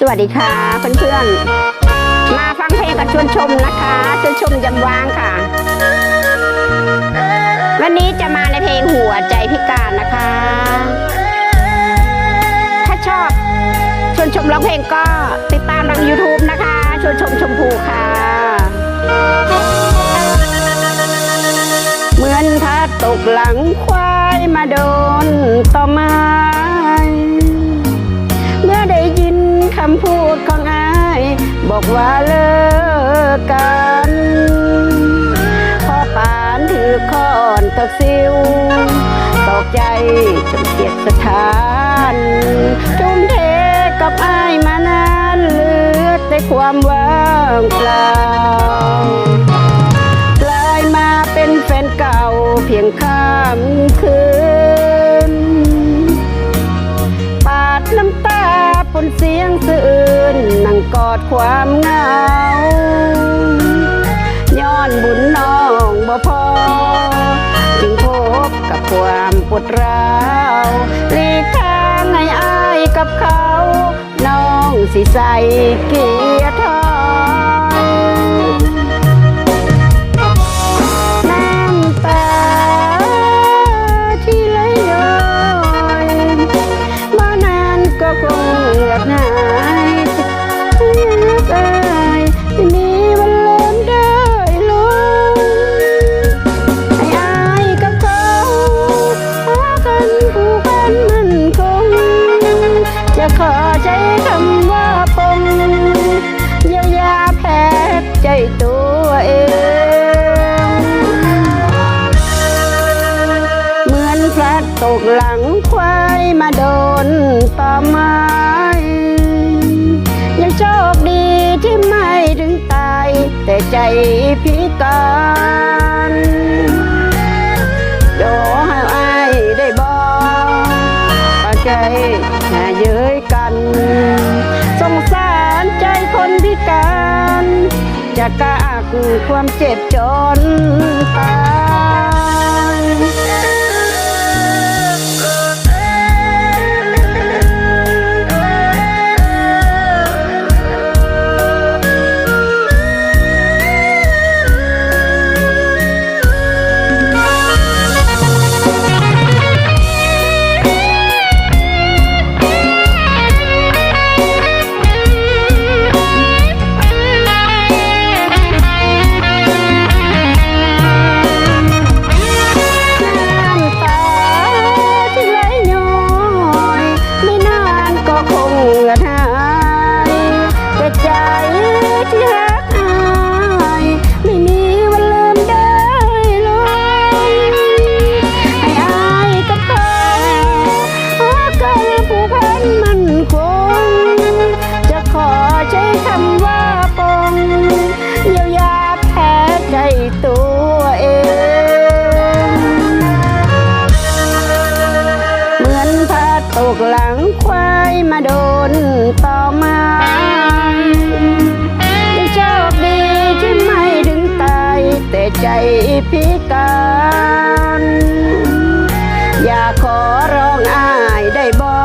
สวัสดีค่ะเพื่อนๆ มาฟังเพลงกับชวนชมนะคะชวนชมยำวางค่ะ วันนี้จะมาในเพลงหัวใจพิการนะคะ ถ้าชอบชวนชมร้องเพลงก็ติดตามทาง YouTube นะคะชวนชมชมพูค่ะ เหมือนพัดตกหลังควายมาโดนต่อม้เบอกว่าเลิกกันพอปานถือคอนตกซิวตกใจจนเกียดสถานทุ่มเทกับอายมานานเหลือแต่ความว่างเปล่ากลายมาเป็นแฟนเก่าเพียงข้ามคืน ปาดน้ำตาปนเสียงสะอื่ นนั่งกอดความเหงา ย้อนบุญน้องบ่พอ จึงพบกับความปวดร้าวหลีกทางให้อายกับเขา น้องสิใส่กี ตกหลังควายมาโดนต่อไม้ยังโชคดีที่ไม่ถึงตาย แต่ใจพิการโดให้อายได้บอกปาใจแห่เย้ยกัน สงสารใจคนพิการจะกากความเจ็บจนตาย ตกหลังควายมาโดนต่อมายังโชคดีที่ไม่ถึงตาย แต่ใจพิการ อยากขอร้องอายได้บอ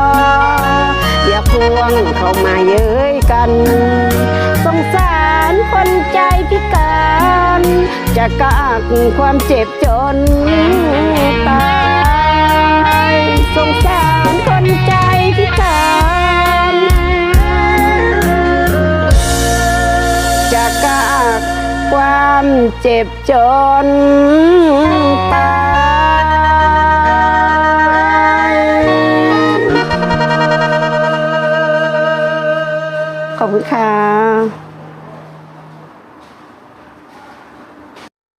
อย่าพวงเข้ามาเย้ยกัน สงสารคนใจพิการ จะกากความเจ็บจนตาย สงสาร เจ็บจนตายขอบคุณค่ะ